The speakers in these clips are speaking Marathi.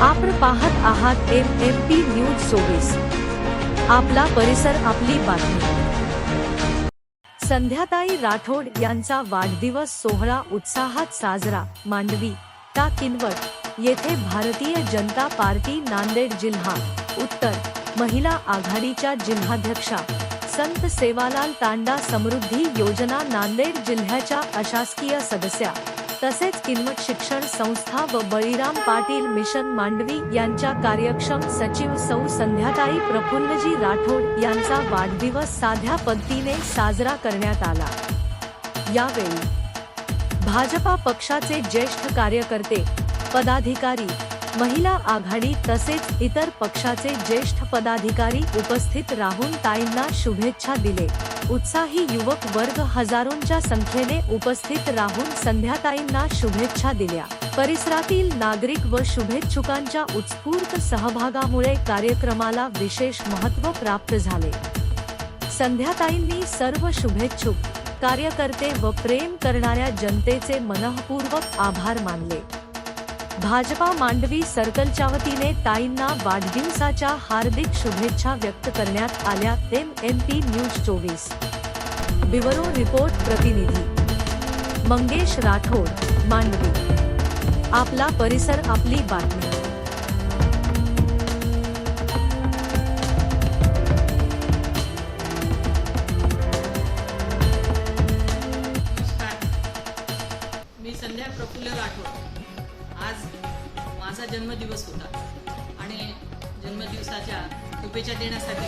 आपण पाहत आहात एम एम पी न्यूज चोवीस. आपला परिसर आपली बातमी. संध्याताई राठोड यांचा वाढदिवस सोहळा उत्साहात साजरा. मांडवी ता किनवट येथे भारतीय जनता पार्टी नांदेड जिल्हा उत्तर महिला आघाडीच्या जिल्हाध्यक्षा संत सेवालाल तांडा समृद्धी योजना नांदेड जिल्ह्याच्या अशासकीय सदस्या. तसेच किनवट शिक्षण संस्था व बळीराम पाटील मिशन मांडवी यांच्या कार्यक्षम सचिव सौ संध्याताई प्रफुल्लजी राठोड यांचा वाढदिवस साध्या पद्धतीने साजरा करण्यात आला. यावेळी भाजपा पक्षाचे ज्येष्ठ कार्यकर्ते पदाधिकारी महिला आघाडी तसेच इतर पक्षाचे ज्येष्ठ पदाधिकारी उपस्थित राहून ताईंना शुभेच्छा दिले. उत्साही युवक वर्ग हजारोंच्या संख्येने उपस्थित राहून संध्याताईंना शुभेच्छा दिल्या. परिसरातील नागरिक व शुभेच्छुकांच्या उत्स्फूर्त सहभागामुळे कार्यक्रमाला विशेष महत्त्व प्राप्त झाले. संध्याताईंनी सर्व शुभेच्छुक कार्यकर्ते व प्रेम करणाऱ्या जनतेचे मनःपूर्वक आभार मानले. भाजपा मांडवी सर्कलच्या वतीने ताईंना वाढदिवसाच्या हार्दिक शुभेच्छा व्यक्त करण्यात आल्या एम एम पी न्यूज चोवीस. बिवरो रिपोर्ट प्रतिनिधी. मंगेश राठोड मांडवी. आपला परिसर आपली बातमी. मी संध्या प्रफुल्ल राठोड. आज माझा जन्मदिवस होता. आणि जन्मदिवसाच्या शुभेच्छा देण्यासाठी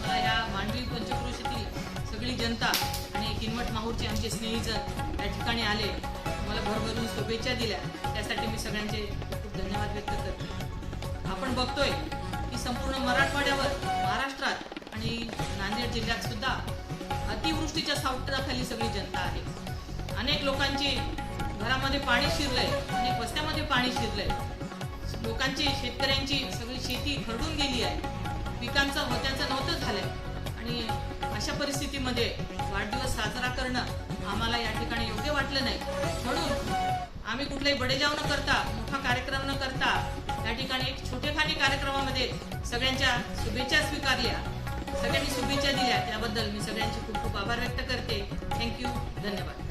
मला या मांडवी पंचक्रोशीतील सगळी जनता आणि किनवट माहूरचे आमचे स्नेहीजन या ठिकाणी आले. मला भरभरून शुभेच्छा दिल्या. त्यासाठी मी सगळ्यांचे खूप धन्यवाद व्यक्त करते. आपण बघतोय की संपूर्ण मराठवाड्यावर महाराष्ट्रात आणि नांदेड जिल्ह्यात सुद्धा अतिवृष्टीच्या सावटाखाली सगळी जनता आहे. अनेक लोकांची घरामध्ये पाणी शिरलंय अनेक वस्त्यामध्ये पाणी शिरलंय. लोकांची शेतकऱ्यांची सगळी शेती खरडून गेली आहे. पिकांचं होत्याचं नव्हतं झालंय. आणि अशा परिस्थितीमध्ये वाढदिवस साजरा करणं आम्हाला या ठिकाणी योग्य वाटलं नाही. म्हणून आम्ही कुठलाही बडेजाव न करता मोठा कार्यक्रम न करता या ठिकाणी एक छोटेखानी कार्यक्रमामध्ये सगळ्यांच्या शुभेच्छा स्वीकारल्या. सगळ्यांनी शुभेच्छा दिल्या. त्याबद्दल मी सगळ्यांचे खूप खूप आभार व्यक्त करते. थँक्यू धन्यवाद.